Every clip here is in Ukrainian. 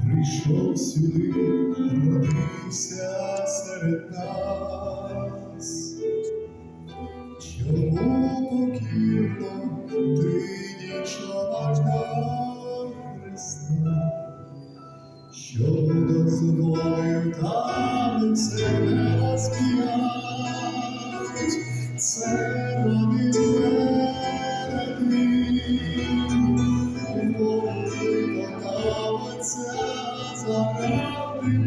прийшов сюди, родився серед нас. Чому покірно ти до Христа, що дозволив там себе розп'ять, це робить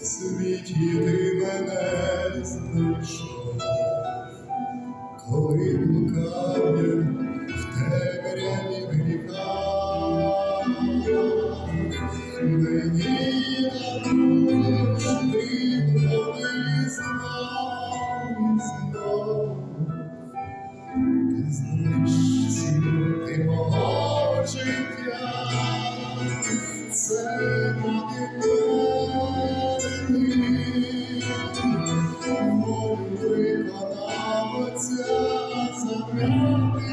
в світі ти мене знайшов, коли блукав в темряві гріха, мені на ти води знав знов. Ти знаєш ти мого життя,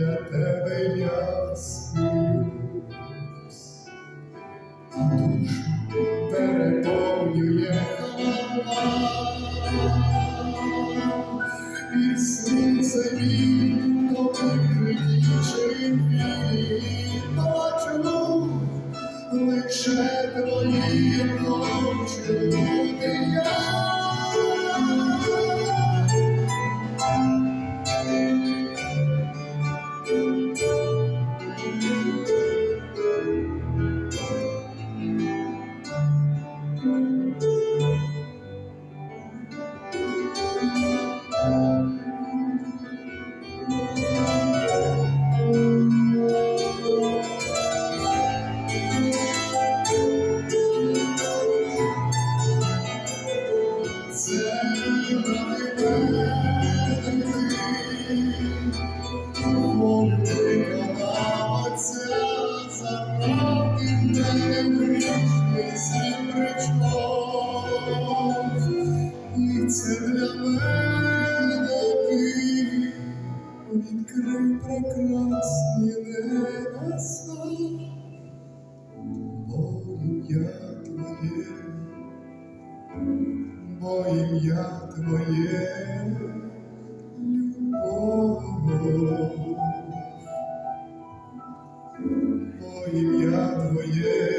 біля тебе я сміюсь, а душу переповнює і Ісусе мій, тобі вічий відкрив прекрасні небеса, ім'я Твоє бо ім'я Твоє любов, бо ім'я Твоє,